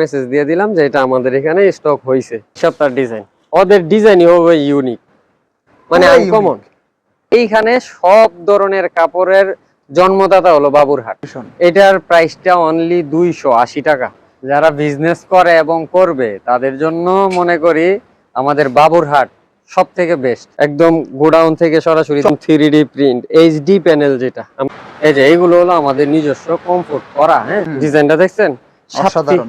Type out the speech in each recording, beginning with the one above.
Message দিয়ে দিলাম যে এটা আমাদের এখানে স্টক হয়েছে সপ্তাহ ডিজাইন ওদের ডিজাইনই হবে ইউনিক মানে আনকমন এইখানে সব ধরনের কাপড়ের জন্মদাতা হলো বাবুরহাট। এটার প্রাইসটা অনলি দুইশো আশি টাকা। যারা বিজনেস করে এবং করবে তাদের জন্য মনে করি আমাদের বাবুরহাট সব থেকে বেস্ট একদম গোডাউন থেকে সরাসরি three D print HD panel যেটা। এই যে এইগুলো হলো আমাদের নিজস্ব কমফোর্ট করা হ্যাঁ? ডিজাইনটা দেখছেন? অসাধারণ।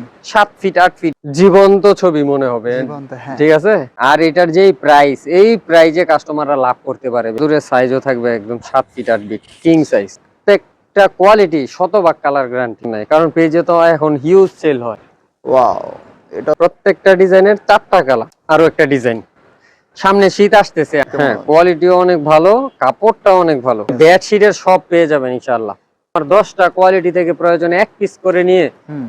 ফিট- ফিট জীবন্ত ছবি মনে হবে। হ্যাঁ। ঠিক আছে? আর এটার যেই প্রাইস এই প্রাইজে কাস্টমাররা লাভ করতে পারে। দূরের সাইজও থাকবে একদম ফিট ফিট কিং সাইজ প্রত্যেকটা কোয়ালিটি শতভাগ কালার গ্যারান্টি নাই। কারণ পেজে তো এখন হিউজ সেল হয়। ওয়াও এটা প্রত্যেকটা ডিজাইনের চারটা কালার আরও একটা ডিজাইন সামনে শীত আসতেছে। হ্যাঁ কোয়ালিটিও অনেক ভালো কাপড়টা অনেক ভালো। বেডশিটের সব পেয়ে যাবেন ইনশাআল্লাহ। আর দশটা কোয়ালিটি থেকে প্রয়োজনে এক পিস করে নিয়ে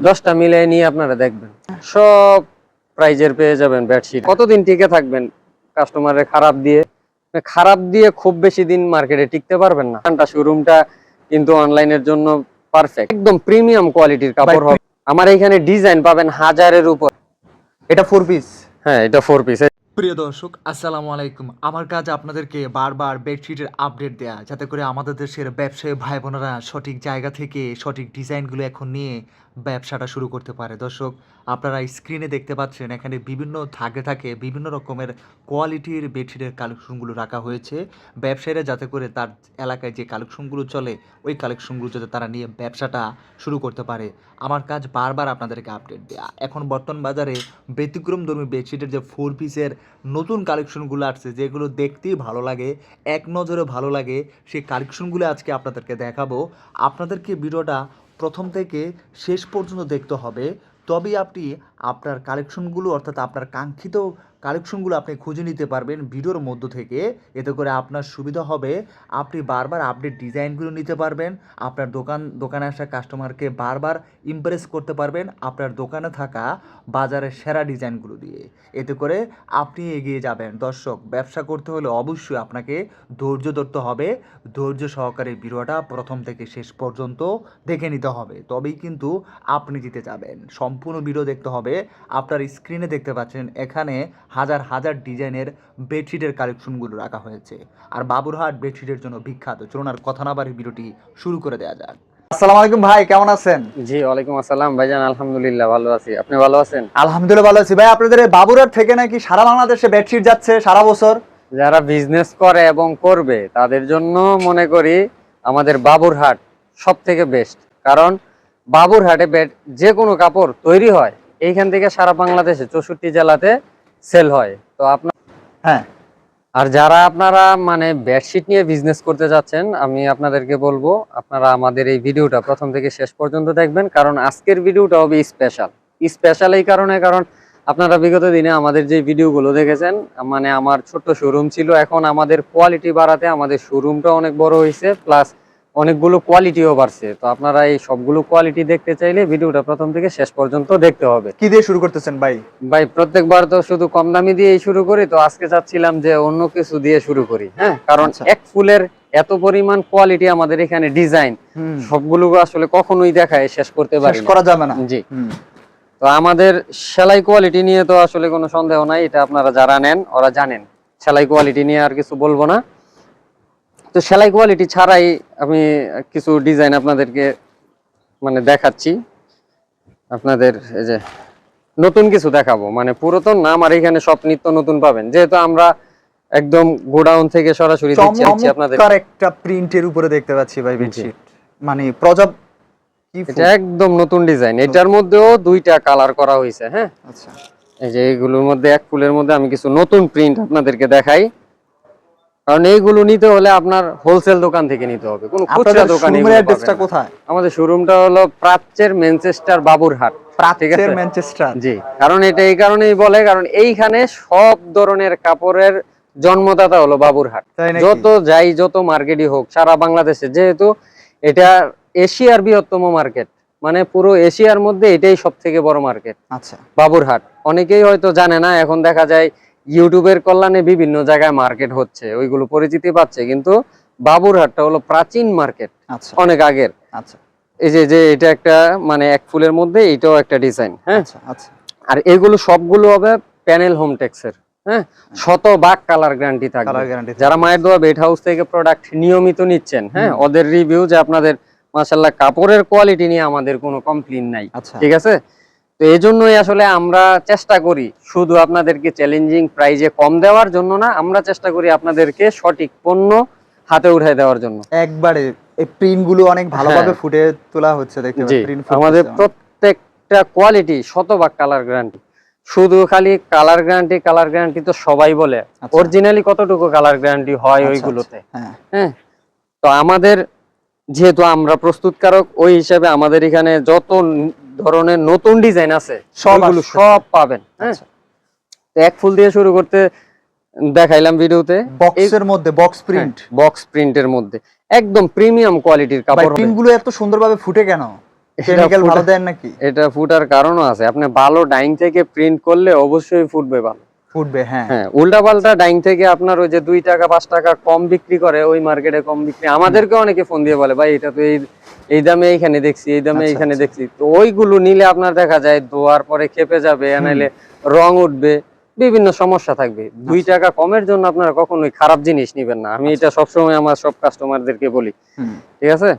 দশটা মিলিয়ে নিয়ে আপনারা দেখবেন। সব প্রাইজের পেয়ে যাবেন বেডশিট কতদিন টিকে থাকবেন কাস্টমারের খারাপ দিয়ে? খারাপ দিয়ে খুব বেশি দিন মার্কেটে টিকতে পারবেন না। শোরুমটা কিন্তু অনলাইনের জন্য পারফেক্ট একদম প্রিমিয়াম কোয়ালিটির কাপড় হবে। আমার এখানে ডিজাইন পাবেন হাজারের উপর। এটা ফোর পিস হ্যাঁ এটা ফোর পিস প্রিয় দর্শক, আসসালামু আলাইকুম। আমার কাজ আপনাদেরকে বারবার বেডশিটের আপডেট দেয়া, যাতে করে আমাদের দেশের ব্যবসায়ী ভাই বোনেরা সঠিক জায়গা থেকে সঠিক ডিজাইনগুলো এখন নিয়ে ব্যবসাটা শুরু করতে পারে। দর্শক, আপনারা স্ক্রিনে দেখতে পাচ্ছেন, এখানে বিভিন্ন থাকে থাকে বিভিন্ন রকমের কোয়ালিটির বেডশিটের কালেকশনগুলো রাখা হয়েছে। ব্যবসায়ীরা যাতে করে তার এলাকায় যে কালেকশনগুলো চলে, ওই কালেকশনগুলো যাতে তারা নিয়ে ব্যবসাটা শুরু করতে পারে। আমার কাজ বারবার আপনাদেরকে আপডেট দেয়া। এখন বর্তমান বাজারে ব্যতিক্রম ব্যতিক্রমধর্মী বেডশিটের যে ফোর পিসের নতুন কালেকশনগুলো আসছে, যেগুলো দেখতেই ভালো লাগে, এক নজরে ভালো লাগে, সেই কালেকশনগুলো আজকে আপনাদেরকে দেখাবো। আপনাদেরকে ভিডিওটা প্রথম থেকে শেষ পর্যন্ত দেখতে হবে। তবেই আপনি আপনার কালেকশনগুলো অর্থাৎ আপনার কাঙ্ক্ষিত কালেকশনগুলো আপনি খুঁজে নিতে পারবেন ভিডিওর মধ্য থেকে। এতে করে আপনার সুবিধা হবে। আপনি বারবার আপডেট ডিজাইনগুলো নিতে পারবেন। আপনার দোকান, দোকানে আসা কাস্টমারকে বারবার ইমপ্রেস করতে পারবেন আপনার দোকানে থাকা বাজারের সেরা ডিজাইনগুলো দিয়ে। এতে করে আপনি এগিয়ে যাবেন। দর্শক, ব্যবসা করতে হলে অবশ্যই আপনাকে ধৈর্য ধরতে হবে। ধৈর্য সহকারে ভিডিওটা প্রথম থেকে শেষ পর্যন্ত দেখে নিতে হবে। তবেই কিন্তু আপনি জিতে যাবেন। সম্পূর্ণ ভিডিও দেখতে হবে। আপনার স্ক্রিনে দেখতে পাচ্ছেন, এখানে হাজার হাজার ডিজাইনের বেডশিটের কালেকশনগুলো রাখা হয়েছে। আর বাবুরহাট বেডশিটের জন্য বিখ্যাত। চলুন আর কথা না বাড়ি ভিডিওটি শুরু করে দেওয়া যাক। আসসালামু আলাইকুম ভাই কেমন আছেন? জি ওয়ালাইকুম আসসালাম। ভাইজান আলহামদুলিল্লাহ ভালো আছি। আপনি ভালো আছেন? আলহামদুলিল্লাহ ভালো আছি। ভাই আপনাদের বাবুরার থেকে নাকি সারা বাংলাদেশে বেডশিট যাচ্ছে সারা বছর? যারা বিজনেস করে এবং করবে তাদের জন্য মনে করি আমাদের বাবুরহাট সব থেকে বেস্ট কারণ বাবুরহাটে বেড যে কোনো কাপড় তৈরি হয় এইখান থেকে সারা বাংলাদেশে চৌষট্টি জেলাতে সেল হয়। তো আপনার হ্যাঁ। আর যারা আপনারা মানে বেডশিট নিয়ে বিজনেস করতে যাচ্ছেন আমি আপনাদেরকে বলব আপনারা আমাদের এই ভিডিওটা প্রথম থেকে শেষ পর্যন্ত দেখবেন কারণ আজকের ভিডিওটা হবে স্পেশাল স্পেশাল এই কারণে কারণ আপনারা বিগত দিনে আমাদের যে ভিডিওগুলো দেখেছেন মানে আমার ছোট্ট শোরুম ছিল এখন আমাদের কোয়ালিটি বাড়াতে আমাদের শোরুমটা অনেক বড় হয়েছে প্লাস অনেকগুলো কোয়ালিটিও বাড়ছে। তো আপনারা এই সবগুলো কোয়ালিটি দেখতে চাইলে ভিডিওটা প্রথম থেকে শেষ পর্যন্ত দেখতে হবে। কি দিয়ে শুরু করতেছেন ভাই? ভাই প্রত্যেকবার তো শুধু কম দামি দিয়েই শুরু করি তো আজকে চাচ্ছিলাম যে অন্য কিছু দিয়ে শুরু করি হ্যাঁ? কারণ আচ্ছা। এক ফুলের এত পরিমাণ কোয়ালিটি আমাদের এখানে ডিজাইন সবগুলো আসলে কখনোই দেখায় শেষ করতে পারি। করা যাবে না। জি। তো আমাদের সেলাই কোয়ালিটি নিয়ে তো আসলে কোনো সন্দেহ নাই এটা আপনারা যারা নেন ওরা জানেন। সেলাই কোয়ালিটি নিয়ে আর কিছু বলব না। তো সেলাই কোয়ালিটি ছাড়াই আমি কিছু ডিজাইন আপনাদেরকে মানে দেখাচ্ছি। আপনাদের এই যে নতুন কিছু দেখাবো। মানে পুরাতন না আমার এখানে সব নিত্য নতুন পাবেন। যেহেতু আমরা একদম গোডাউন থেকে সরাসরি দিচ্ছি আপনাদের একটা প্রিন্টের উপরে দেখতে পাচ্ছি ভাই বেডশিট মানে প্রজাপ এটা একদম নতুন ডিজাইন এটার মধ্যেও দুইটা কালার করা হয়েছে হ্যাঁ? আচ্ছা। এই যে এইগুলোর মধ্যে এক ফুলের মধ্যে আমি কিছু নতুন প্রিন্ট আপনাদেরকে দেখাই। কারণ এইগুলো নিতে হলে আপনার হোলসেল দোকান থেকে নিতে হবে। কোনো খুচরা দোকানে অ্যাড্রেসটা কোথায়? আমাদের শোরুমটা হলো প্রাচ্যের ম্যানচেস্টার বাবুরহাট। প্রাচ্যের ম্যানচেস্টার জি কারণ এটা এই কারণেই বলে কারণ এইখানে সব ধরনের কাপড়ের জন্মদাতা হলো বাবুরহাট। যত যাই যত মার্কেটই হোক সারা বাংলাদেশে যেহেতু এটা এশিয়ার বৃহত্তম মার্কেট মানে পুরো এশিয়ার মধ্যে এটাই সব থেকে বড় মার্কেট। আচ্ছা। বাবুরহাট। অনেকেই হয়তো জানে না এখন দেখা যায় ইউটিউবের কল্যাণে বিভিন্ন জায়গায় মার্কেট হচ্ছে ওইগুলো পরিচিতি পাচ্ছে কিন্তু বাবুরহাটটা হলো প্রাচীন মার্কেট আচ্ছা। অনেক আগের। আচ্ছা। এই যে যে এটা একটা মানে এক ফুলের মধ্যে এটাও একটা ডিজাইন হ্যাঁ? আচ্ছা আচ্ছা। আর এগুলো সবগুলো হবে প্যানেল হোম টেক্সের হ্যাঁ? শত বাক কালার গ্যারান্টি থাকবে। যারা মায়ের দোয়া বেড হাউস থেকে প্রোডাক্ট নিয়মিত নিচ্ছেন হ্যাঁ? ওদের রিভিউ যে আপনাদের মাশাল্লাহ কাপড়ের কোয়ালিটি নিয়ে আমাদের কোনো কমপ্লেন নাই। আচ্ছা। ঠিক আছে? তো এই জন্যই আসলে আমরা চেষ্টা করি শুধু আপনাদেরকে চ্যালেঞ্জিং প্রাইজে কম দেওয়ার জন্য না আমরা চেষ্টা করি আপনাদেরকে সঠিক পণ্য হাতে উঠাই দেওয়ার জন্য। একবারে এই প্রিন্টগুলো অনেক ভালোভাবে হ্যাঁ। ফুটে তোলা হচ্ছে দেখতে প্রিন্ট আমাদের প্রত্যেকটা কোয়ালিটি শতভাগ কালার গ্যারান্টি শুধু খালি কালার গ্যারান্টি কালার গ্যারান্টি তো সবাই বলে। আচ্ছা। অরিজিনালি কতটুকু কালার গ্যারান্টি হয় আচ্ছা, ওইগুলোতে? হ্যাঁ। হ্যাঁ? তো আমাদের যেহেতু আমরা প্রস্তুতকারক ওই হিসাবে আমাদের এখানে যত ধরনের নতুন ডিজাইন আছে। সব সবগুলো সব পাবেন। হ্যাঁ? আচ্ছা। এক ফুল দিয়ে শুরু করতে দেখাইলাম ভিডিওতে। বক্সের মধ্যে বক্স প্রিন্ট। বক্স প্রিন্টের মধ্যে। একদম প্রিমিয়াম কোয়ালিটির কাপড় হবে। প্রিন্টগুলো এত সুন্দরভাবে ফুটে কেন? কেমিক্যাল ভালো দেন নাকি? এটা ফুটার কারণও আছে। আপনি ভালো ডাইং থেকে প্রিন্ট করলে অবশ্যই ফুটবে ভালো ফুটবে হ্যাঁ। হ্যাঁ উল্টা পাল্টা ডাইং থেকে আপনার ওই যে দুই টাকা পাঁচ টাকা কম বিক্রি করে ওই মার্কেটে কম বিক্রি। আমাদেরকে অনেকে ফোন দিয়ে বলে ভাই এটা তো এই এই দামে এইখানে দেখছি এই দামে আচ্ছা, এইখানে আচ্ছা। দেখছি। তো ওইগুলো নিলে আপনার দেখা যায় ধোয়ার পরে খেপে যাবে নাইলে রং উঠবে বিভিন্ন সমস্যা থাকবে। দুই আচ্ছা। টাকা কমের জন্য আপনারা কখনোই খারাপ জিনিস নিবেন না। আমি এটা সবসময় আমার সব কাস্টমারদেরকে বলি। ঠিক আছে?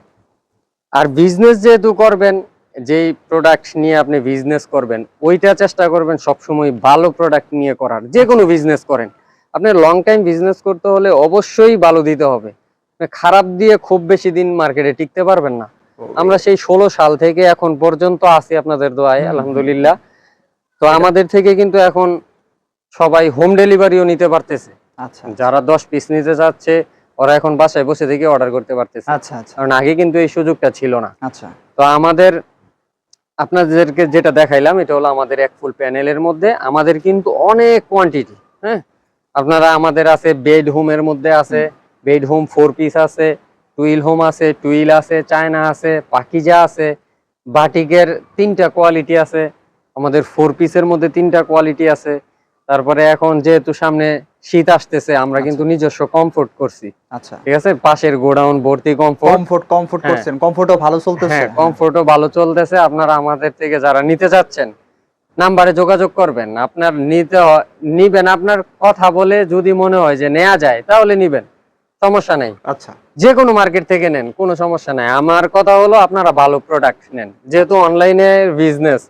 আর বিজনেস যেহেতু করবেন যেই প্রোডাক্ট নিয়ে আপনি বিজনেস করবেন ওইটা চেষ্টা করবেন সবসময় ভালো প্রোডাক্ট নিয়ে করার। যে কোনো বিজনেস করেন। আপনি লং টাইম বিজনেস করতে হলে অবশ্যই ভালো দিতে হবে। খারাপ দিয়ে খুব বেশি দিন মার্কেটে টিকতে পারবেন না। আমরা সেই ষোলো সাল থেকে এখন পর্যন্ত আছি আপনাদের দোয়ায় হুম, হুম। আলহামদুলিল্লাহ। তো আমাদের থেকে কিন্তু এখন সবাই হোম ডেলিভারিও নিতে পারতেছে। আচ্ছা যারা দশ পিস নিতে চাচ্ছে ওরা এখন বাসায় বসে থেকে অর্ডার করতে পারতেছে। আচ্ছা আচ্ছা। কারণ আগে কিন্তু এই সুযোগটা ছিল না। আচ্ছা। তো আমাদের আপনাদেরকে যেটা দেখাইলাম এটা হলো আমাদের এক ফুল প্যানেলের মধ্যে। আমাদের কিন্তু অনেক কোয়ান্টিটি হ্যাঁ? আপনারা আমাদের আছে বেড হোমের মধ্যে আছে বেড হোম ফোর পিস আছে টুইল হোম আছে টুইল আছে চায়না আছে পাকিজা আছে বাটিকের তিনটা কোয়ালিটি আছে আমাদের ফোর পিসের মধ্যে তিনটা কোয়ালিটি আছে। তারপরে এখন যেহেতু সামনে শীত আসতেছে আমরা কিন্তু নিজস্ব কমফোর্ট করছি। আচ্ছা। ঠিক আছে? পাশের গোডাউন ভর্তি কমফোর্ট কমফোর্ট কমফোর্ট। করছেন। কমফোর্টও ভালো চলতেছে। হ্যাঁ কমফোর্টও ভালো চলতেছে। আপনারা আমাদের থেকে যারা নিতে চাচ্ছেন নাম্বারে যোগাযোগ করবেন। আপনার নিতে নিবেন। আপনার কথা বলে যদি মনে হয় যে নেওয়া যায় তাহলে নিবেন। সমস্যা নেই। আচ্ছা। যে কোনো মার্কেট থেকে নেন কোনো সমস্যা নাই। আমার কথা হলো আপনারা ভালো প্রোডাক্ট নেন। যেহেতু অনলাইনে বিজনেস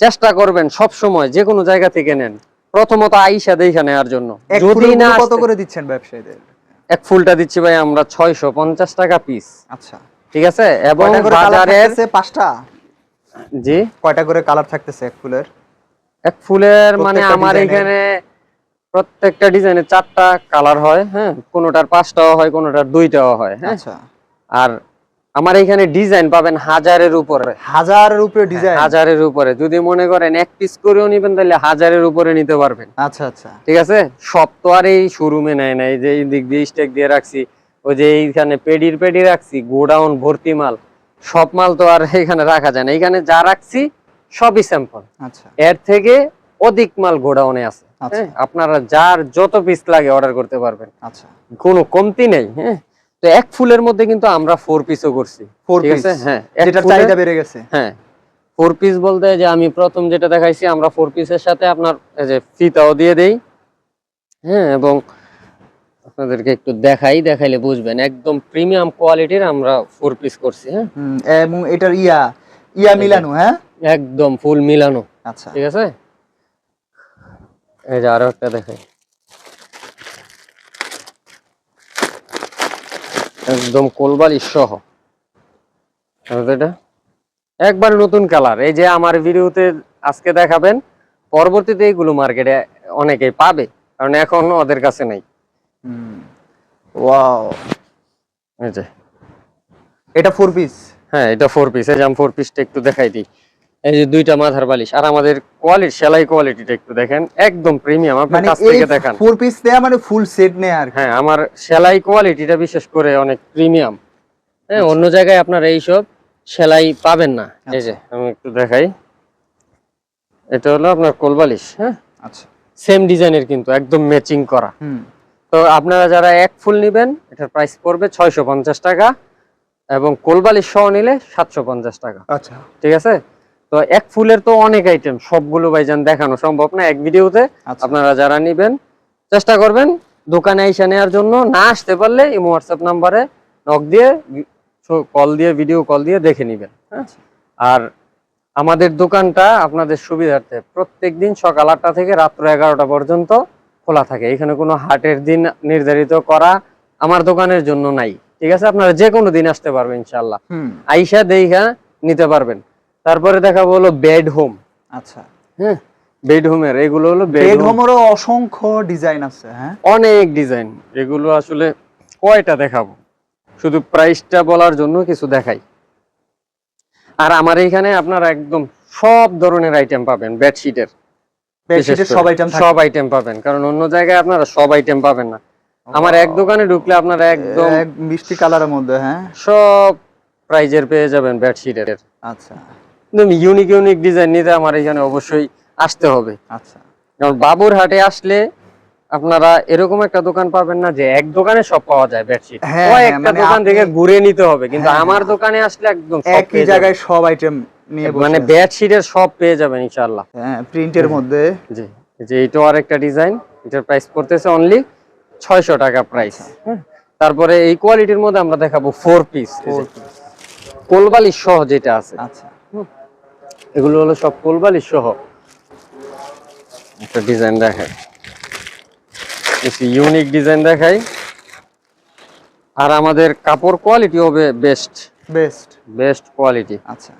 চেষ্টা করবেন সব সময় যে কোনো জায়গা থেকে নেন। প্রথমত আইসা দেখা নেওয়ার জন্য। যদি না কত করে দিচ্ছেন ব্যবসায়ীদের? এক ফুলটা দিচ্ছি ভাই আমরা ছয়শো পঞ্চাশ টাকা পিস আচ্ছা। ঠিক আছে? এবং বাজারের পাঁচটা? জি। কয়টা করে কালার থাকতেছে এক ফুলের? এক ফুলের মানে আমার এখানে প্রত্যেকটা ডিজাইনে চারটা কালার হয় হ্যাঁ? কোনোটার পাঁচটাও হয় কোনোটার দুইটাও হয় হ্যাঁ? আচ্ছা। আর আমার এখানে ডিজাইন পাবেন হাজারের উপরে। হাজারের উপরে ডিজাইন? হাজারের উপরে। যদি মনে করেন এক পিস করেও নিবেন তাহলে হাজারের উপরে নিতে পারবেন। আচ্ছা আচ্ছা। ঠিক আছে? সব তো আর এই শোরুমে নেয় নাই যে এই দিক দিয়ে স্টেক দিয়ে রাখছি ওই যে এইখানে পেডির পেডি রাখছি গোডাউন ভর্তি মাল সব মাল তো আর এখানে রাখা যায় না। এখানে যা রাখছি সবই স্যাম্পল আচ্ছা। এর থেকে অধিক মাল গোডাউনে আছে। হ্যাঁ আপনারা যার যত পিস লাগে অর্ডার করতে পারবেন। আচ্ছা। কোনো কমতি নেই হ্যাঁ? তো এক ফুলের মধ্যে কিন্তু আমরা ফোর পিসও করছি। ফোর পিস হ্যাঁ ফুলে- চাহিদা বেড়ে গেছে। হ্যাঁ। ফোর পিস বলতে যে আমি প্রথম যেটা দেখাইছি আমরা ফোর পিসের সাথে আপনার এই যে ফিতাও দিয়ে দেই। হ্যাঁ এবং আপনাদেরকে একটু দেখাই দেখাইলে বুঝবেন। একদম প্রিমিয়াম কোয়ালিটির আমরা ফোর পিস করছি হ্যাঁ? এবং এটার ইয়া ইয়া মিলানো হ্যাঁ? একদম ফুল মিলানো। আচ্ছা। ঠিক আছে? এই যে আরও একটা দেখাই। একদম কোলবালি সহ। এটা? একবার নতুন কালার। এই যে আমার ভিডিওতে আজকে দেখাবেন পরবর্তীতে এইগুলো মার্কেটে অনেকেই পাবে কারণ এখন ওদের কাছে নেই। ওয়াও। এই যে। এটা ফোর পিস হ্যাঁ এটা ফোর পিস এই যে আমি ফোর পিসটা একটু দেখাই দিই। এই যে দুইটা মাথার বালিশ আর আমাদের কোয়ালিটি সেলাই কোয়ালিটিটা একটু দেখেন একদম প্রিমিয়াম আপনি মানে কাছ থেকে দেখান। ফোর পিস দেয়া মানে ফুল সেট নেয় আর হ্যাঁ আমার সেলাই কোয়ালিটিটা বিশেষ করে অনেক প্রিমিয়াম হ্যাঁ আচ্ছা। অন্য জায়গায় আপনারা এইসব সেলাই পাবেন না। এই যে আচ্ছা। আমি একটু দেখাই। এটা হলো আপনার কোলবালিশ হ্যাঁ? আচ্ছা। সেম ডিজাইনের কিন্তু একদম ম্যাচিং করা। হুম। তো আপনারা যারা এক ফুল নেবেন এটার প্রাইস পড়বে ছয়শো পঞ্চাশ টাকা এবং কোলবালিশ সহ নিলে সাতশো পঞ্চাশ টাকা। আচ্ছা। ঠিক আছে? তো এক ফুলের তো অনেক আইটেম সবগুলো ভাইজান দেখানো সম্ভব না। এক ভিডিওতে আচ্ছা। আপনারা যারা নিবেন চেষ্টা করবেন দোকানে এসে নেওয়ার জন্য। না আসতে পারলে এই হোয়াটসঅ্যাপ নাম্বারে নক দিয়ে কল দিয়ে ভিডিও কল দিয়ে দেখে নিবেন হ্যাঁ? আর আমাদের দোকানটা আপনাদের সুবিধার্থে প্রত্যেক দিন সকাল আটটা থেকে রাত্র এগারোটা পর্যন্ত খোলা থাকে। এখানে কোনো হাটের দিন নির্ধারিত করা আমার দোকানের জন্য নাই। ঠিক আছে? আপনারা যে কোনো দিন আসতে পারবেন ইনশাল্লাহ আইসা দেখা নিতে পারবেন। তারপরে দেখাবো হলো বেড হোম আচ্ছা। হ্যাঁ বেড হোমের এগুলো হলো বেড হোমেরও অসংখ্য ডিজাইন আছে হ্যাঁ? অনেক ডিজাইন এগুলো আসলে কয়টা দেখাবো? শুধু প্রাইসটা বলার জন্য কিছু দেখাই। আর আমার এইখানে আপনারা একদম সব ধরনের আইটেম পাবেন বেডশিটের বেডশিটের সব আইটেম সব আইটেম পাবেন কারণ অন্য জায়গায় আপনারা সব আইটেম পাবেন না। আমার এক দোকানে ঢুকলে আপনারা একদম এক মিষ্টি কালারের মধ্যে হ্যাঁ? সব প্রাইজের পেয়ে যাবেন বেডশিটের আচ্ছা। একদম ইউনিক ইউনিক ডিজাইন নিতে আমার এখানে অবশ্যই আসতে হবে। আচ্ছা। কারণ বাবুর হাটে আসলে আপনারা এরকম একটা দোকান পাবেন না যে এক দোকানে সব পাওয়া যায় বেডশিট হ্যাঁ, কয়েকটা মানে দোকান থেকে ঘুরে নিতে হবে কিন্তু হ্যাঁ, আমার হ্যাঁ। দোকানে আসলে একদম একই। জায়গায় সব আইটেম নিয়ে মানে। বেডশিটের সব পেয়ে যাবেন ইনশাআল্লাহ। হ্যাঁ প্রিন্টের মধ্যে। জি যে এইটাও আরেকটা ডিজাইন এটার প্রাইস পড়তেছে অনলি ছয়শো টাকা প্রাইস তারপরে এই কোয়ালিটির মধ্যে আমরা দেখাবো ফোর পিস কোলবালি সহ যেটা আছে। আচ্ছা। এগুলো হলো সব কোলবালি সহ। একটা ডিজাইন দেখাই। কিছু ইউনিক ডিজাইন দেখাই। আর আমাদের কাপড় কোয়ালিটি হবে বেস্ট বেস্ট বেস্ট কোয়ালিটি আচ্ছা।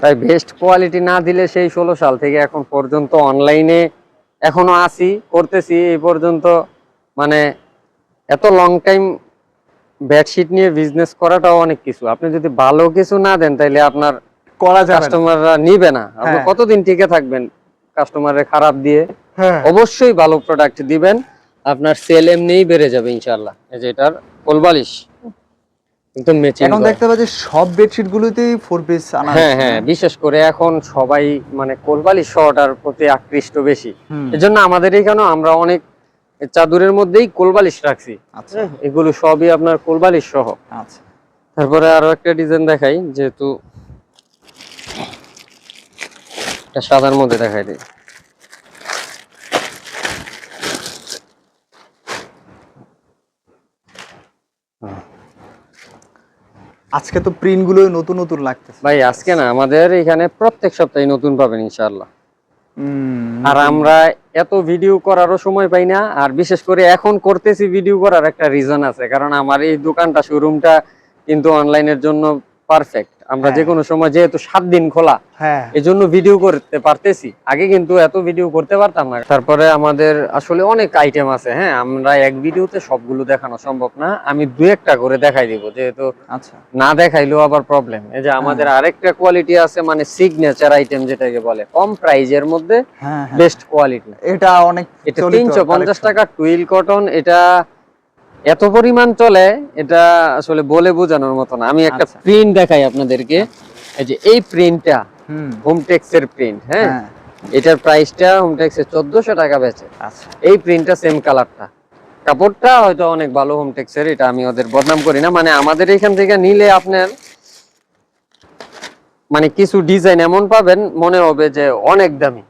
তাই বেস্ট কোয়ালিটি না দিলে সেই ষোলো সাল থেকে এখন পর্যন্ত অনলাইনে এখনও আসি করতেছি এই পর্যন্ত মানে এত লং টাইম বেডশিট নিয়ে বিজনেস করাটাও অনেক কিছু। আপনি যদি ভালো কিছু না দেন তাইলে আপনার করা যাবে কাস্টমাররা নিবে না। আপনি হ্যাঁ। কতদিন টিকে থাকবেন কাস্টমারের খারাপ দিয়ে? হ্যাঁ। অবশ্যই ভালো প্রোডাক্ট দিবেন। আপনার সেল এমনিই বেড়ে যাবে ইনশাআল্লাহ। এই যে এটার কোলবালিশ কিন্তু ম্যাচিং এখন দেখতে পাচ্ছি সব বেডশিট গুলোতেই ফোর পিস আনা হ্যাঁ হ্যাঁ বিশেষ করে এখন সবাই মানে কোলবালিশ শহটার প্রতি আকৃষ্ট বেশি। এজন্য আমাদের এখানেও আমরা অনেক চাদরের মধ্যেই কোলবালিশ রাখছি। আচ্ছা। হ্যাঁ, এগুলো সবই আপনার কোলবালিশ সহ। আচ্ছা। তারপরে আরও একটা ডিজাইন দেখাই যেহেতু এটা সাদার মধ্যে দেখাই দিই। আজকে তো প্রিন্টগুলো নতুন নতুন লাগতেছে। ভাই আজকে না আমাদের এখানে প্রত্যেক সপ্তাহে নতুন পাবেন ইনশাআল্লাহ। আর আমরা এত ভিডিও করারও সময় পাই না আর বিশেষ করে এখন করতেছি ভিডিও করার একটা রিজন আছে। কারণ আমার এই দোকানটা শোরুমটা কিন্তু অনলাইনের জন্য পারফেক্ট আমরা হ্যাঁ। যে কোনো সময় যেহেতু সাত দিন খোলা হ্যাঁ। এই ভিডিও করতে পারতেছি। আগে কিন্তু এত ভিডিও করতে পারতাম না। তারপরে আমাদের আসলে অনেক আইটেম আছে হ্যাঁ? আমরা এক ভিডিওতে সবগুলো দেখানো সম্ভব না। আমি দু একটা করে দেখাই দিব যেহেতু আচ্ছা। না দেখাইলেও আবার প্রবলেম এই যে আমাদের আরেকটা কোয়ালিটি আছে মানে সিগনেচার আইটেম যেটাকে বলে কম প্রাইজের মধ্যে হ্যাঁ হ্যাঁ। বেস্ট কোয়ালিটি এটা অনেক এটা তিনশো পঞ্চাশ টাকা টুইল কটন এটা এত পরিমাণ চলে এটা আসলে বলে বোঝানোর মতো না। আমি একটা আচ্ছা। প্রিন্ট দেখাই আপনাদেরকে। এই যে এই প্রিন্টটা হুম। হোমটেক্স এর প্রিন্ট হ্যাঁ? হ্যাঁ। এটার প্রাইসটা হোমটেক্স এর চোদ্দশো টাকা বেচে। আচ্ছা। এই প্রিন্টটা সেম কালারটা কাপড়টা হয়তো অনেক ভালো হোমটেক্স এর এটা আমি ওদের বদনাম করি না। মানে আমাদের এখান থেকে নিলে আপনার মানে কিছু ডিজাইন এমন পাবেন মনে হবে যে অনেক দামি।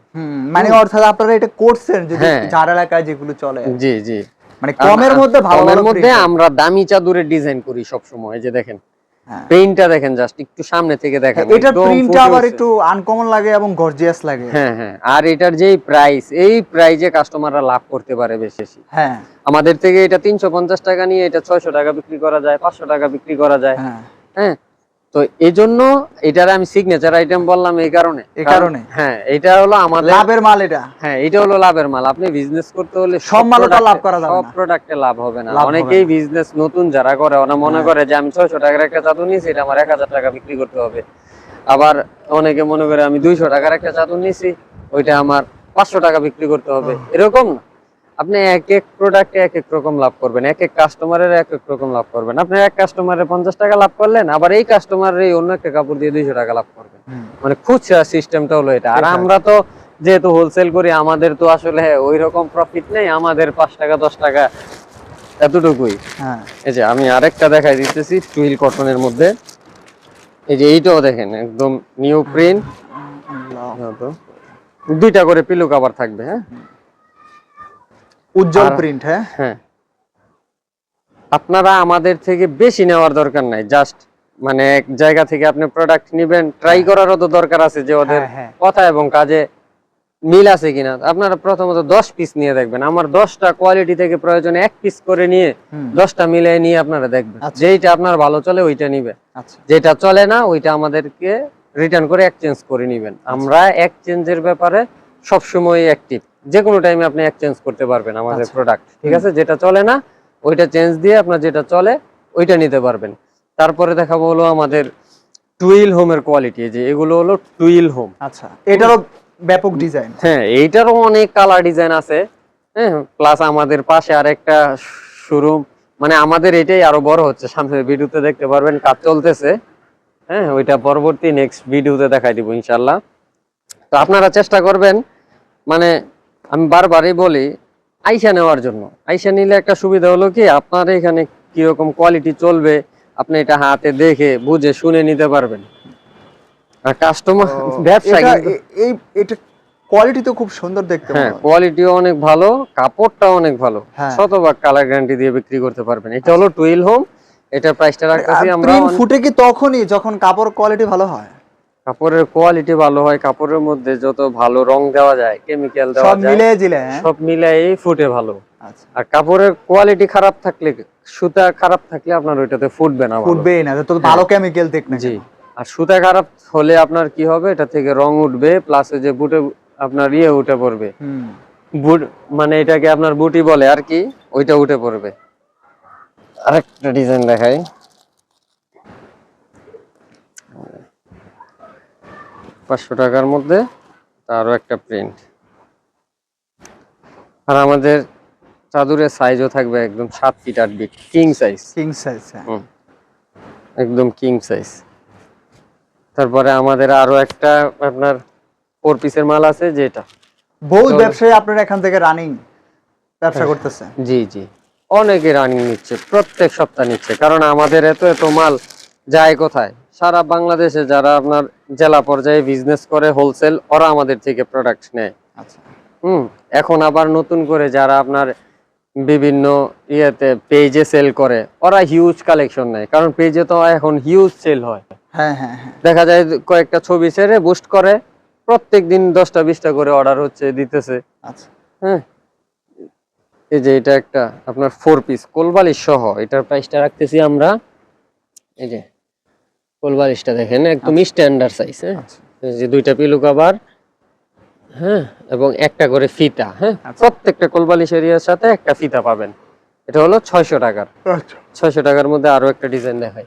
মানে অর্থাৎ আপনারা এটা করছেন যদি হ্যাঁ। যার এলাকায় যেগুলো চলে। জি জি। মানে কমের মধ্যে ভালো কমের মধ্যে আমরা দামি চাদরের ডিজাইন করি সব সময় যে দেখেন। হ্যাঁ। প্রিন্টটা দেখেন জাস্ট একটু সামনে থেকে দেখেন এটার একদম প্রিন্টটা আবার একটু আনকমন লাগে এবং গর্জিয়াস লাগে। হ্যাঁ হ্যাঁ আর এটার যেই প্রাইস এই প্রাইজে কাস্টমাররা লাভ করতে পারে বেশি বেশি। হ্যাঁ। আমাদের থেকে এটা তিনশো পঞ্চাশ টাকা নিয়ে এটা ছয়শো টাকা বিক্রি করা যায় পাঁচশো টাকা বিক্রি করা যায়। হ্যাঁ। হ্যাঁ তো এই জন্য এটার আমি সিগনেচার আইটেম বললাম এই কারণে। এই কারণে? হ্যাঁ এটা হলো আমাদের লাভের মাল এটা? হ্যাঁ এটা হলো লাভের মাল। আপনি বিজনেস করতে হলে সব মালে লাভ করা যাবে সব প্রোডাক্টে লাভ হবে না। অনেকেই বিজনেস নতুন যারা করে ওরা মনে করে যে আমি ছয়শো টাকার একটা চাদর নিয়েছি এটা আমার এক হাজার টাকা বিক্রি করতে হবে। আবার অনেকে মনে করে আমি দুইশো টাকার একটা চাদর নিয়েছি ওইটা আমার পাঁচশো টাকা বিক্রি করতে হবে। এরকম না। আপনি এক এক প্রোডাক্টে এক এক রকম লাভ করবেন এক এক কাস্টমারের এক এক রকম লাভ করবেন আপনি এক কাস্টমারের পঞ্চাশ টাকা লাভ করলেন আবার এই কাস্টমারের এই অন্য একটা কাপড় দিয়ে দুইশো টাকা লাভ করবেন মানে খুচরা সিস্টেমটা হলো এটা আর আমরা তো যেহেতু হোলসেল করি আমাদের তো আসলে ওই রকম প্রফিট নেই আমাদের পাঁচ টাকা দশ টাকা এতটুকুই হ্যাঁ এই যে আমি আরেকটা দেখাই দিতেছি টুইল কটনের মধ্যে এই যে এইটাও দেখেন একদম নিউ প্রিন্ট। দুইটা করে পিলো কভার থাকবে হ্যাঁ উজ্জ্বল প্রিন্ট হ্যাঁ? হ্যাঁ। আপনারা আমাদের থেকে বেশি নেওয়ার দরকার নাই জাস্ট মানে এক জায়গা থেকে আপনি প্রোডাক্ট নেবেন ট্রাই করারও তো দরকার আছে যে ওদের হ্যাঁ, হ্যাঁ। কথা এবং কাজে মিল আছে কিনা। আপনারা প্রথমত দশ পিস নিয়ে দেখবেন আমার দশটা কোয়ালিটি থেকে প্রয়োজনে এক পিস করে নিয়ে। দশটা মিলে নিয়ে আপনারা দেখবেন। আচ্ছা। যেইটা আপনার ভালো চলে ওইটা নিবে। আচ্ছা। যেটা চলে না ওইটা আমাদেরকে রিটার্ন করে এক্সচেঞ্জ করে নিবেন। আমরা এক্সচেঞ্জের ব্যাপারে সবসময় অ্যাক্টিভ যে কোনো টাইমে আপনি এক্সচেঞ্জ করতে পারবেন আমাদের আচ্ছা। প্রোডাক্ট ঠিক আছে? যেটা চলে না ওইটা চেঞ্জ দিয়ে আপনার যেটা চলে ওইটা নিতে পারবেন। তারপরে দেখাবো হলো আমাদের টুইল হোমের কোয়ালিটি যে এগুলো হলো টুইল হোম আচ্ছা এটারও ব্যাপক ডিজাইন হ্যাঁ এইটারও অনেক কালার ডিজাইন আছে। হ্যাঁ প্লাস আমাদের পাশে আরেকটা শোরুম মানে আমাদের এটাই আরও বড় হচ্ছে। সামনের ভিডিওতে দেখতে পারবেন কাজ চলতেছে। হ্যাঁ ওইটা পরবর্তী নেক্সট ভিডিওতে দেখাই দিব ইনশাল্লাহ তো আপনারা চেষ্টা করবেন মানে আমি বারবারই বলি আইসা নেওয়ার জন্য। আইসা নিলে একটা সুবিধা হলো কি আপনার এখানে কীরকম কোয়ালিটি চলবে আপনি এটা হাতে দেখে বুঝে শুনে নিতে পারবেন। আর কাস্টমার ব্যবসা এটা এই এটা কোয়ালিটি তো খুব সুন্দর দেখতে হ্যাঁ। কোয়ালিটিও অনেক ভালো কাপড়টাও অনেক ভালো। হ্যাঁ। শতভাগ কালার গ্যারান্টি দিয়ে বিক্রি করতে পারবেন। এটা হলো টুইল হোম এটার প্রাইসটা রাখতেছি আমরা ফুটে কি তখনই যখন কাপড় কোয়ালিটি ভালো হয়? কাপড়ের কোয়ালিটি ভালো হয় কাপড়ের মধ্যে যত ভালো রং দেওয়া যায় কেমিক্যাল দেওয়া সব যায় মিলে জিলে হ্যাঁ? সব মিলাই ফুটে ভালো। আচ্ছা। আর কাপড়ের কোয়ালিটি খারাপ থাকলে সুতা খারাপ থাকলে আপনার ওইটাতে ফুটবে না। ফুটবেই না তো ভালো কেমিক্যাল দেখ না জি। আর সুতা খারাপ হলে আপনার কি হবে? এটা থেকে রং উঠবে প্লাস ওই যে বুটে আপনার ইয়ে উঠে পড়বে। হুম। বুট মানে এটাকে আপনার বুটি বলে আর কি ওইটা উঠে পড়বে। আরেকটা ডিজাইন দেখাই। পাঁচশো টাকার মধ্যে তারও একটা প্রিন্ট আর আমাদের চাদরের সাইজও থাকবে একদম সাত ফিট আট feet king size king size একদম কিং সাইজ তারপরে আমাদের আরও একটা আপনার ফোর পিসের মাল আছে যেটা। বহু ব্যবসায়ী আপনার এখান থেকে রানিং ব্যবসা হ্যাঁ। করতেছে। জি জি। অনেকে রানিং নিচ্ছে প্রত্যেক সপ্তাহ নিচ্ছে কারণ আমাদের এত এত মাল যায় কোথায়? সারা বাংলাদেশে যারা আপনার জেলা পর্যায়ে বিজনেস করে হোলসেল ওরা আমাদের থেকে প্রোডাক্ট নেয়। আচ্ছা। হুম এখন আবার নতুন করে যারা আপনার বিভিন্ন ইয়েতে পেজে সেল করে ওরা হিউজ কালেকশন নেয়। কারণ পেজে তো এখন হিউজ সেল হয়। হ্যাঁ হ্যাঁ হ্যাঁ। দেখা যায় কয়েকটা ছবি ছেড়ে বুস্ট করে প্রত্যেক দিন দশটা বিশটা করে অর্ডার হচ্ছে দিতেছে। আচ্ছা। হ্যাঁ। এই যে এটা একটা আপনার ফোর পিস কোলবালিশ সহ এটার প্রাইসটা রাখতেছি আমরা। এই যে। কোলবালিশটা দেখেন একদম স্ট্যান্ডার্ড সাইজ হ্যাঁ? আচ্ছা। যে দুইটা পিলু কভার হ্যাঁ? এবং একটা করে ফিতা হ্যাঁ? আচ্ছা। প্রত্যেকটা কোলবালিশ এরিয়ার সাথে একটা ফিতা পাবেন। এটা হলো ছয়শো টাকার। আচ্ছা। ছয়শো টাকার মধ্যে আরও একটা ডিজাইন দেখাই।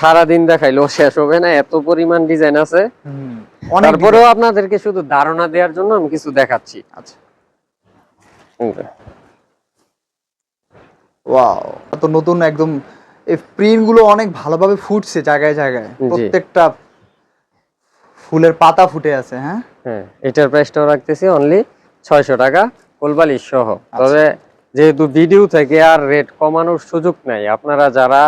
সারাদিন দেখাইলেও শেষ হবে না এত পরিমাণ ডিজাইন আছে। তারপরেও আপনাদেরকে শুধু ধারণা দেওয়ার জন্য আমি কিছু দেখাচ্ছি। আচ্ছা। ওয়াও তো নতুন একদম এই প্রিন্টগুলো অনেক ভালোভাবে ফুটছে জায়গায় জায়গায়। প্রত্যেকটা ফুলের পাতা ফুটে আছে হ্যাঁ? হ্যাঁ এটার প্রাইসটাও রাখতেছি অনলি ছয়শো টাকা কোলবালিশ সহ। তবে যেহেতু ভিডিও থেকে আর রেট কমানোর সুযোগ নাই আপনারা যারা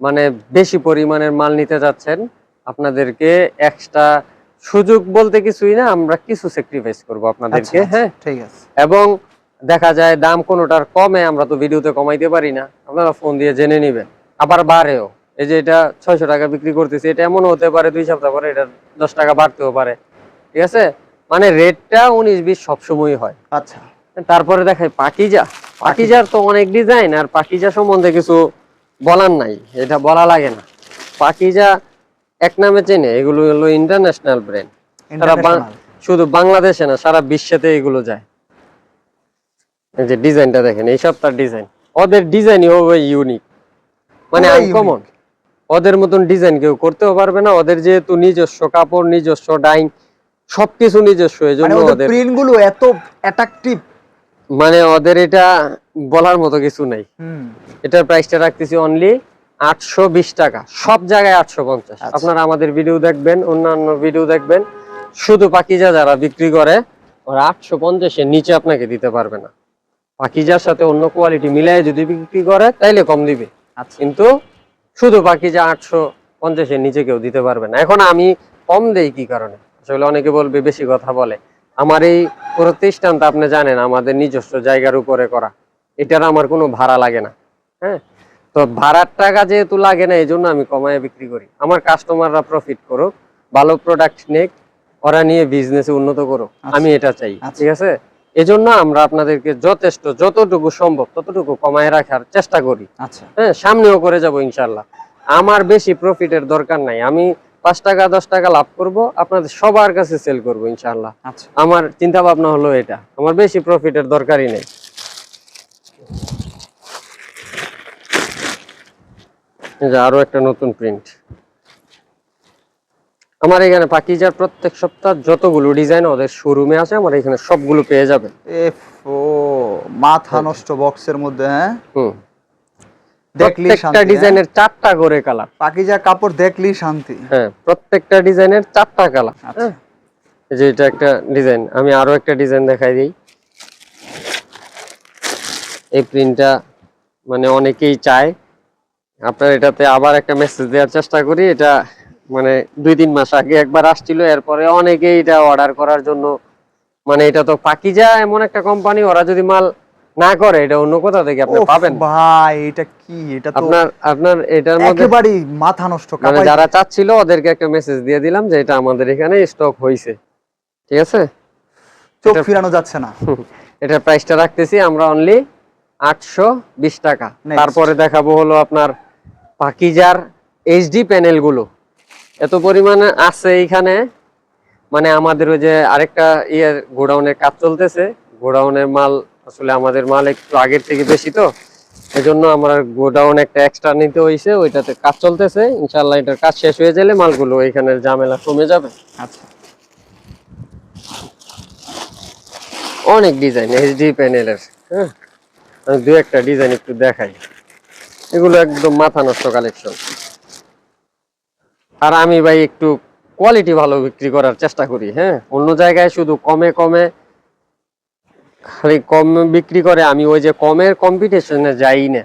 মানে বেশি পরিমাণের মাল নিতে যাচ্ছেন আপনাদেরকে এক্সট্রা সুযোগ বলতে কিছুই না আমরা কিছু স্যাক্রিফাইস করব আপনাদেরকে আচ্ছা, হ্যাঁ? ঠিক আছে। এবং দেখা যায় দাম কোনোটার কমে আমরা তো ভিডিওতে কমাইতে পারি না। আপনারা ফোন দিয়ে জেনে নেবেন। আবার বাড়েও। এই যে এটা ছয়শো টাকা বিক্রি করতেছি এটা এমনও হতে পারে দুই সপ্তাহ পরে এটা দশ টাকা বাড়তেও পারে। ঠিক আছে? মানে রেটটা উনিশ বিশ সবসময় হয়। আচ্ছা। তারপরে দেখাই পাকিজা। পাকিজার তো অনেক ডিজাইন আর পাকিজা সম্বন্ধে কিছু বলার নাই। এটা বলা লাগে না। পাকিজা এক নামে চেনে এগুলো হলো ইন্টারন্যাশনাল ব্র্যান্ড বাং- শুধু বাংলাদেশে না সারা বিশ্বেতে এগুলো যায়। এই যে ডিজাইনটা দেখেন এই সপ্তাহ ডিজাইন। ওদের ডিজাইনই হবে ইউনিক মানে আনকমন ওদের মতন ডিজাইন কেউ করতেও পারবে না ওদের যেহেতু নিজস্ব কাপড় নিজস্ব ডাইং সবকিছু নিজস্ব এই মানে জন্য ওদের ওদের প্রিন্টগুলো এত অ্যাট্রাকটিভ মানে ওদের এটা বলার মতো কিছু নেই। এটার প্রাইসটা রাখতেছি অনলি আটশো বিশ টাকা। সব জায়গায় আটশো পঞ্চাশ। আচ্ছা। আপনারা আমাদের ভিডিও দেখবেন অন্যান্য ভিডিও দেখবেন। শুধু পাকিজা যারা বিক্রি করে ওরা আটশো পঞ্চাশের নিচে আপনাকে দিতে পারবে না। পাকিজার সাথে অন্য কোয়ালিটি মিলাই যদি বিক্রি করে তাইলে কম দিবে। আচ্ছা। কিন্তু শুধু পাকিজা আটশো পঞ্চাশের নিচে কেউ দিতে পারবে না। এখন আমি কম দেই কি কারণে? আসলে অনেকে বলবে বেশি কথা বলে। আমার এই প্রতিষ্ঠানটা আপনি জানেন আমাদের নিজস্ব জায়গার উপরে করা। এটার আমার কোনো ভাড়া লাগে না। হ্যাঁ? তো ভাড়ার টাকা যেহেতু লাগে না এই জন্য আমি কমায় বিক্রি করি। আমার কাস্টমাররা প্রফিট করুক ভালো প্রোডাক্ট নেক ওরা নিয়ে বিজনেসে উন্নত করুক। আমি এটা চাই আচ্ছা। ঠিক আছে? এজন্য আমরা আপনাদেরকে যথেষ্ট যতটুকু সম্ভব ততটুকু কমায় রাখার চেষ্টা করি। আচ্ছা। হ্যাঁ সামনেও করে যাব ইনশাল্লাহ আমার বেশি প্রফিটের দরকার নাই। আমি পাঁচ টাকা দশ টাকা লাভ করব আপনাদের সবার কাছে সেল করব ইনশাল্লাহ আচ্ছা। আমার চিন্তা ভাবনা হলো এটা। আমার বেশি প্রফিটের দরকারই নেই। আরও একটা নতুন প্রিন্ট আমার এখানে পাকিজার প্রত্যেক সপ্তাহ যতগুলো ডিজাইন ওদের শোরুমে আছে আমার এখানে সবগুলো পেয়ে যাবেন এফ ও মাথা নষ্ট বক্সের মধ্যে হ্যাঁ? হুম। দেখলি শান্তি হ্যাঁ? ডিজাইনের চারটা করে কালার পাকিজা কাপড় দেখলি শান্তি। হ্যাঁ প্রত্যেকটা ডিজাইনের চারটা কালার আচ্ছা। যে এটা একটা ডিজাইন আমি আরও একটা ডিজাইন দেখাই দিই। এই প্রিন্টটা মানে অনেকেই চায়। আপনার এটাতে আবার একটা মেসেজ দেওয়ার চেষ্টা করি। এটা মানে দুই তিন মাস আগে একবার আসছিল এরপরে অনেকেই এটা অর্ডার করার জন্য মানে এটা তো পাকিজা এমন একটা কোম্পানি ওরা যদি মাল না করে এটা অন্য কোথা থেকে আপনি পাবেন? ভাই এটা কি? এটা তো আপনার আপনার এটার মধ্যে একেবারেই মাথা নষ্ট মানে যারা চাচ্ছিল ওদেরকে একটা মেসেজ দিয়ে দিলাম যে এটা আমাদের এখানে স্টক হয়েছে ঠিক আছে? চোখ এটা- ফিরানো যাচ্ছে না। এটার প্রাইসটা রাখতেছি আমরা অনলি আটশো বিশ টাকা। তারপরে দেখাবো হলো আপনার পাকিজার এইচডি প্যানেলগুলো। এত পরিমাণে আছে এইখানে। মানে আমাদের ওই যে আরেকটা ইয়ে গোডাউনের কাজ চলতেছে। গোডাউনের মাল আসলে আমাদের মাল একটু আগের থেকে বেশি তো। এজন্য আমরা গোডাউন একটা এক্সট্রা নিতে হয়েছে ওইটাতে কাজ চলতেছে। ইনশাল্লাহ এটার কাজ শেষ হয়ে গেলে মালগুলো এখানের ঝামেলা কমে যাবে। আচ্ছা। অনেক ডিজাইন এইচডি প্যানেলের হ্যাঁ? দু একটা ডিজাইন একটু দেখাই। এগুলো একদম মাথা নষ্ট কালেকশন আর আমি ভাই একটু কোয়ালিটি ভালো বিক্রি করার চেষ্টা করি হ্যাঁ? অন্য জায়গায় শুধু কমে কমে খালি কম বিক্রি করে আমি ওই যে কমের কম্পিটিশনে যাই না।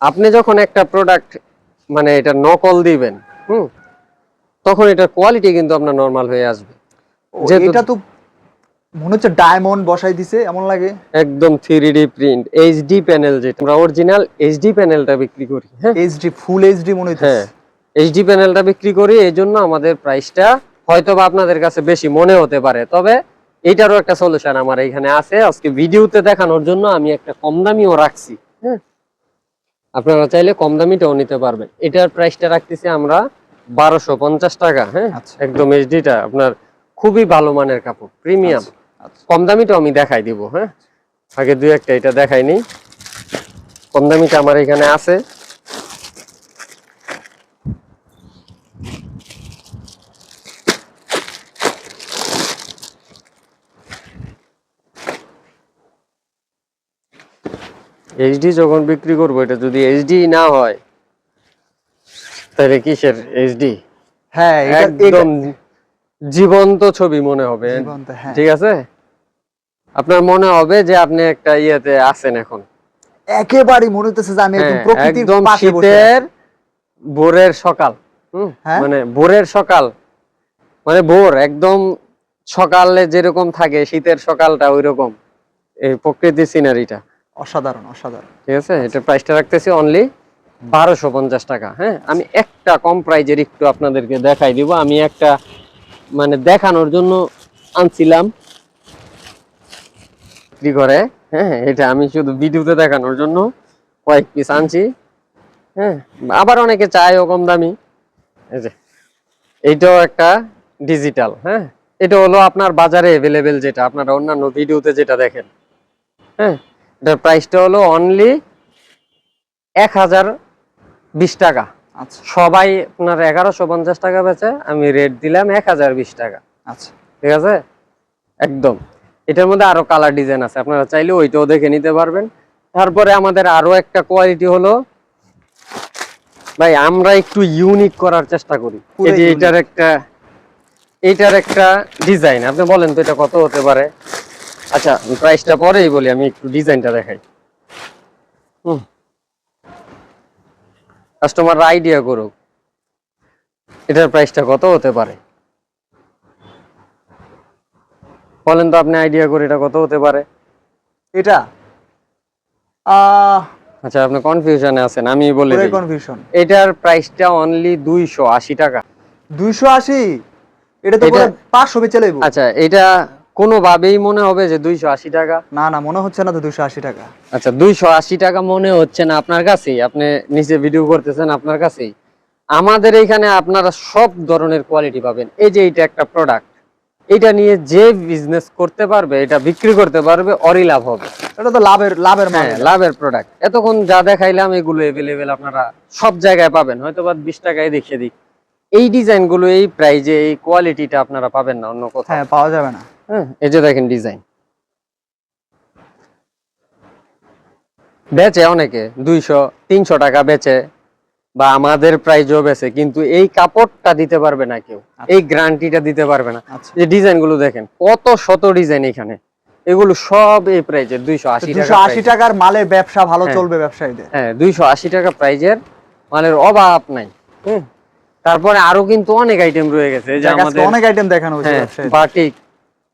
আপনি যখন একটা প্রোডাক্ট মানে এটা নকল দিবেন হুম? তখন এটার কোয়ালিটি কিন্তু আপনার নর্মাল হয়ে আসবে। এটা তো মনে হচ্ছে ডায়মন্ড বসাই দিছে এমন লাগে। একদম three D print HD panel যেটা আমরা অরিজিনাল এইচডি প্যানেলটা বিক্রি করি হ্যাঁ? এইচডি ফুল এইচডি মনে হচ্ছে হ্যাঁ। এইচডি প্যানেলটা বিক্রি করি এই জন্য আমাদের প্রাইসটা হয়তো বা আপনাদের কাছে বেশি মনে হতে পারে। তবে এইটারও একটা সলিউশন আমার এখানে আছে। আজকে ভিডিওতে দেখানোর জন্য আমি একটা কম দামিও রাখছি হ্যাঁ? আপনারা চাইলে কম দামিটাও নিতে পারবেন। এটার প্রাইসটা রাখতেছি আমরা বারোশো পঞ্চাশ টাকা হ্যাঁ? আচ্ছা। একদম এইচডিটা আপনার খুবই ভালো মানের কাপড় প্রিমিয়াম আচ্ছা কম দামিটাও আমি দেখাই দিব হ্যাঁ? আগে দুই একটা এটা দেখাই নি কম দামিটা আমার এখানে আছে। এইচডি যখন বিক্রি করব এটা যদি এইচডি না হয় তাহলে কিসের এইচডি হ্যাঁ একদম জীবন্ত ছবি মনে হবে। হ্যাঁ। ঠিক আছে? আপনার মনে হবে যে আপনি একটা ইয়েতে আছেন এখন। একেবারে মনে হচ্ছে যে আমি একদম হ্যাঁ, প্রকৃতির পাশে বসে শীতের ভোরের সকাল হ্যাঁ? মানে ভোরের সকাল মানে ভোর একদম সকালে যেরকম থাকে শীতের সকালটা ওই রকম এই প্রকৃতির সিনারিটা অসাধারণ অসাধারণ। ঠিক আছে? এটা প্রাইসটা রাখতেছি অনলি বারোশো পঞ্চাশ টাকা হ্যাঁ? আমি একটা কম প্রাইজের একটু আপনাদেরকে দেখাই দিব। আমি একটা মানে দেখানোর জন্য আনছিলাম। বিক্রি করে? হ্যাঁ এটা আমি শুধু ভিডিওতে দেখানোর জন্য কয়েক পিস আনছি। হ্যাঁ আবার অনেকে চায় ও কম দামি। এই যে, এইটাও একটা ডিজিটাল হ্যাঁ? এটা হলো আপনার বাজারে অ্যাভেলেবেল যেটা, আপনারা অন্যান্য ভিডিওতে যেটা দেখেন। হ্যাঁ? এটার প্রাইসটা হলো অনলি এক হাজার বিশ টাকা। আচ্ছা। সবাই আপনার এগারোশো পঞ্চাশ টাকা বেচে আমি রেট দিলাম এক হাজার বিশ টাকা। আচ্ছা। ঠিক আছে? একদম। এটার মধ্যে আরও কালার ডিজাইন আছে আপনারা চাইলে ওইটাও দেখে নিতে পারবেন। তারপরে আমাদের আরও একটা কোয়ালিটি হলো ভাই আমরা একটু ইউনিক করার চেষ্টা করি। এই যে এটার একটা এইটার একটা ডিজাইন আপনি বলেন তো এটা কত হতে পারে? আচ্ছা প্রাইসটা পরেই বলি আমি একটু ডিজাইনটা দেখাই। হুম। কাস্টমাররা আইডিয়া করুক এটার প্রাইসটা কত হতে পারে? বলেন তো আপনি আইডিয়া করে এটা কত হতে পারে? এটা? আচ্ছা আপনি কনফিউশনে আছেন আমি বলে দিই। কনফিউশন এটার প্রাইসটা অনলি দুইশো আশি টাকা। দুইশো আশি? এটা তো এটা- পুরো পাঁচশো বেচে লেবু আচ্ছা এটা কোনোভাবেই মনে হবে যে দুইশো আশি টাকা। না না মনে হচ্ছে না তো দুইশো আশি টাকা। আচ্ছা দুইশো আশি টাকা মনে হচ্ছে না আপনার কাছেই? আপনি নিচে ভিডিও করতেছেন আপনার কাছেই? আমাদের এইখানে আপনারা সব ধরনের কোয়ালিটি পাবেন। এই যে এটা একটা প্রোডাক্ট এটা নিয়ে যে বিজনেস করতে পারবে এটা বিক্রি করতে পারবে অরি লাভ হবে। এটা তো লাভের লাভের মানে লাভের প্রোডাক্ট এতক্ষণ যা দেখাইলাম এগুলো এভেলেবেল আপনারা সব জায়গায় পাবেন। হয়তো বা বিশ টাকায় দেখিয়ে দিই। এই ডিজাইনগুলো এই প্রাইজে এই কোয়ালিটিটা আপনারা পাবেন না অন্য কোথাও। হ্যাঁ পাওয়া যাবে না। হ্যাঁ এই যে দেখেন ডিজাইন বেচে অনেকে দুইশো তিনশো টাকা বেচে বা আমাদের প্রাইজও বেচে কিন্তু এই কাপড়টা দিতে পারবে না কেউ। এই গ্যারান্টিটা দিতে পারবে না। আচ্ছা। যে ডিজাইনগুলো দেখেন কত শত ডিজাইন এখানে। এগুলো সব এই প্রাইজের দুইশো আশি দুশো আশি টাকার মালের ব্যবসা ভালো হ্যাঁ। চলবে ব্যবসায়ীদের। হ্যাঁ দুইশো আশি টাকা প্রাইজের মালের অভাব নাই। তারপরে আরও কিন্তু অনেক আইটেম রয়ে গেছে এই অনেক আইটেম দেখানো হয়েছে হ্যাঁ বাটিক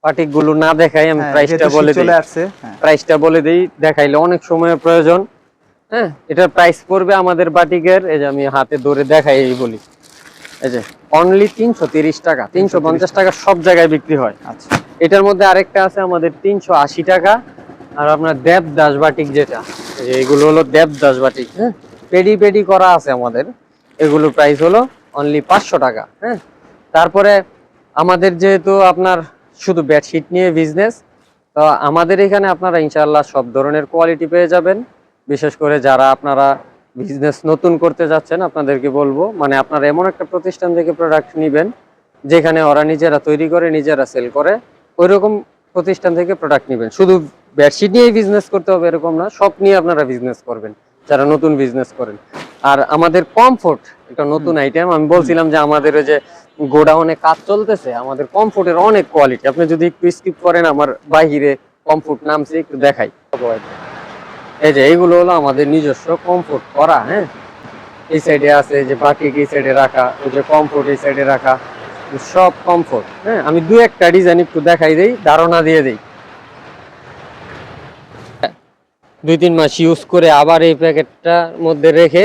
বাটিকগুলো না দেখাই আমি হ্যাঁ, প্রাইসটা বলে দিই। চলে আসছে হ্যাঁ। প্রাইসটা বলে দিই দেখাইলে অনেক সময় প্রয়োজন। হ্যাঁ এটার প্রাইস পড়বে আমাদের বাটিকের এই যে আমি হাতে ধরে দেখাই এই বলি। এই যে অনলি তিনশো তিরিশ টাকা তিনশো পঞ্চাশ টাকা সব জায়গায় বিক্রি হয়। আচ্ছা। এটার মধ্যে আরেকটা আছে আমাদের তিনশো আশি টাকা আর আপনার দেবদাস বাটিক যেটা এগুলো হলো দেবদাস বাটিক হ্যাঁ। পেডি পেডি করা আছে আমাদের এগুলো প্রাইস হলো অনলি পাঁচশো টাকা হ্যাঁ। তারপরে আমাদের যেহেতু আপনার শুধু বেডশিট নিয়ে বিজনেস তো আমাদের এখানে আপনারা ইনশাল্লাহ সব ধরনের কোয়ালিটি পেয়ে যাবেন। বিশেষ করে যারা আপনারা বিজনেস নতুন করতে যাচ্ছেন আপনাদেরকে বলব মানে আপনারা এমন একটা প্রতিষ্ঠান থেকে প্রোডাক্ট নেবেন যেখানে ওরা নিজেরা তৈরি করে নিজেরা সেল করে ওইরকম প্রতিষ্ঠান থেকে প্রোডাক্ট নেবেন। শুধু বেডশিট নিয়েই বিজনেস করতে হবে এরকম না সব নিয়ে আপনারা বিজনেস করবেন যারা নতুন বিজনেস করেন। আর আমাদের কমফোর্ট একটা নতুন আইটেম আমি বলছিলাম যে আমাদের ওই যে গোডাউনে কাজ চলতেছে, আমাদের কমফোর্টের অনেক কোয়ালিটি আপনি যদি একটু স্কিপ করেন, আমার বাহিরে কমফোর্ট নামছে, একটু দেখাই। এই যে, এইগুলো হলো আমাদের নিজস্ব কমফোর্ট করা হ্যাঁ? এই সাইডে আছে যে বাটিক এই সাইডে রাখা ওই যে কমফোর্ট এই সাইডে রাখা, সব কমফোর্ট হ্যাঁ? আমি দু একটা ডিজাইন একটু দেখাই দেই, ধারণা দিয়ে দেই। দুই তিন মাস ইউজ করে আবার এই প্যাকেটটার মধ্যে রেখে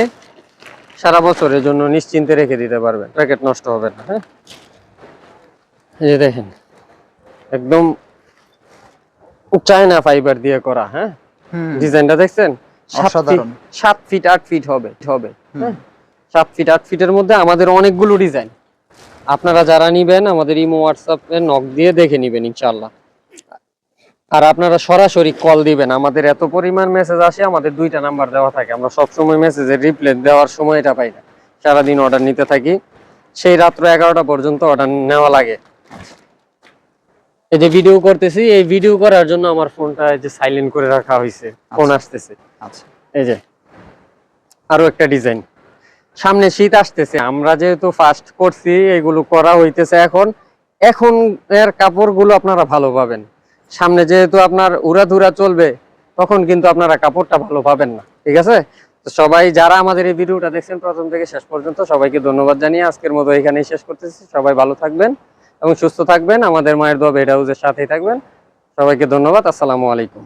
সারা বছরের জন্য নিশ্চিন্তে রেখে দিতে পারবেন। প্যাকেট নষ্ট হবে না হ্যাঁ? এই যে দেখেন একদম চায়না ফাইবার দিয়ে করা হ্যাঁ? ডিজাইনটা দেখছেন? সাত ফিট আট ফিট হবে হবে হ্যাঁ? সাত ফিট আট ফিটের মধ্যে আমাদের অনেকগুলো ডিজাইন। আপনারা যারা নিবেন আমাদের ইমো হোয়াটসঅ্যাপে নক দিয়ে দেখে নিবেন ইনশাল্লাহ আর আপনারা সরাসরি কল দিবেন। আমাদের এত পরিমাণ মেসেজ আসে আমাদের দুইটা নাম্বার দেওয়া থাকে। আমরা সবসময় মেসেজের রিপ্লাই দেওয়ার সময় এটা পাই না। সারাদিন অর্ডার নিতে থাকি। সেই রাত্র এগারোটা পর্যন্ত অর্ডার নেওয়া লাগে। এই যে ভিডিও করতেছি এই ভিডিও করার জন্য আমার ফোনটা এই যে সাইলেন্ট করে রাখা হয়েছে ফোন আসতেছে। আচ্ছা। এই যে আরও একটা ডিজাইন সামনে শীত আসতেছে। আমরা যেহেতু ফার্স্ট করছি এগুলো করা হইতেছে এখন। এখন এর কাপড়গুলো আপনারা ভালো পাবেন। সামনে যেহেতু আপনার উড়াধুরা চলবে, তখন কিন্তু আপনারা কাপড়টা ভালো পাবেন না। ঠিক আছে? তো সবাই যারা আমাদের এই ভিডিওটা দেখছেন প্রথম থেকে শেষ পর্যন্ত, সবাইকে ধন্যবাদ জানিয়ে আজকের মতো এখানেই শেষ করতেছি। সবাই ভালো থাকবেন এবং সুস্থ থাকবেন। আমাদের মায়ের দোয়া বেড হাউসের সাথেই থাকবেন। সবাইকে ধন্যবাদ। আসসালামু আলাইকুম।